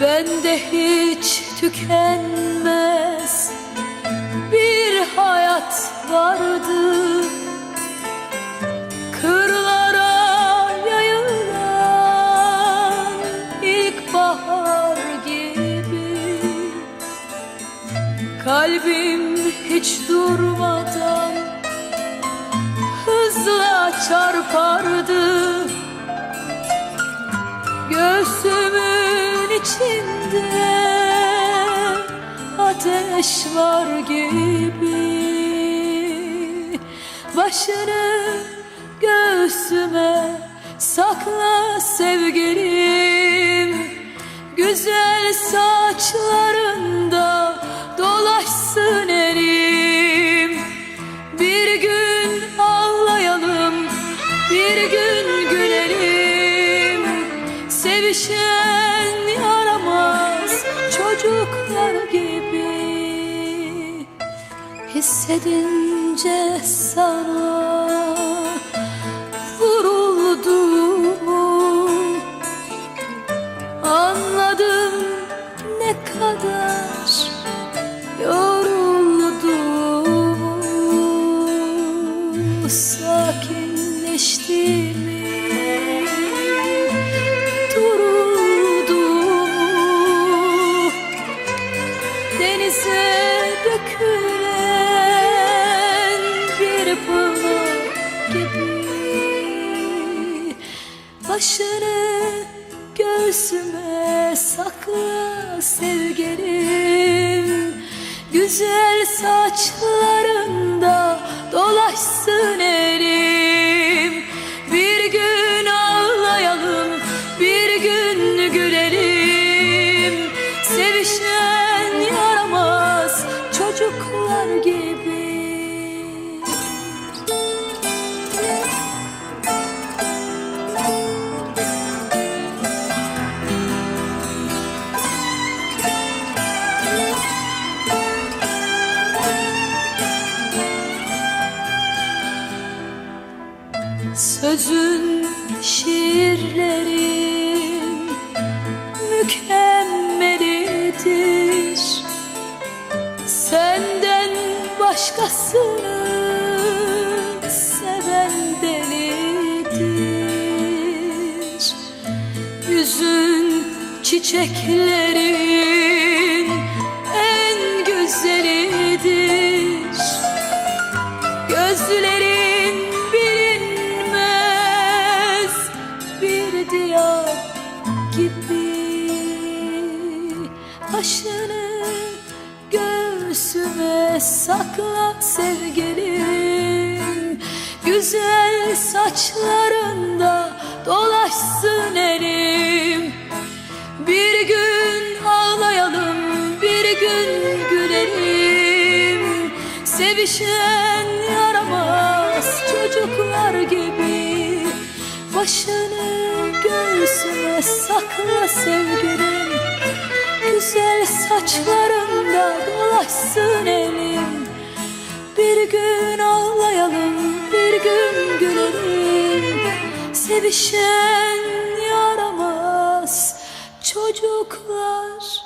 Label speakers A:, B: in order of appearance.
A: Bende hiç tükenmez bir hayat vardı. Kırlara yayılan ilkbahar gibi Kalbim hiç durmadan hızla çarpardı. Göğsümün içinde ateş var gibi. Başını göğsüme sakla sevgilim. Güzel saçlarında dolaşsın elim. Bir gün ağlayalım, bir gün gülelim. Sevişen Hissedince sana göğsüme sakla sevgilim. Güzel saçlarında Sözün, şiirlerin mükemmelidir. Senden başkasını seven delidir. Yüzün çiçeklerin göğsüme sakla sevgilim. Güzel saçlarında dolaşsın elim. Bir gün ağlayalım, bir gün gülelim. Sevişen yaramaz çocuklar gibi Başını göğsüme sakla sevgilim Güzel saçlarında dolaşsın elim. Bir gün ağlayalım, bir gün gülelim. Sevişen yaramaz çocuklar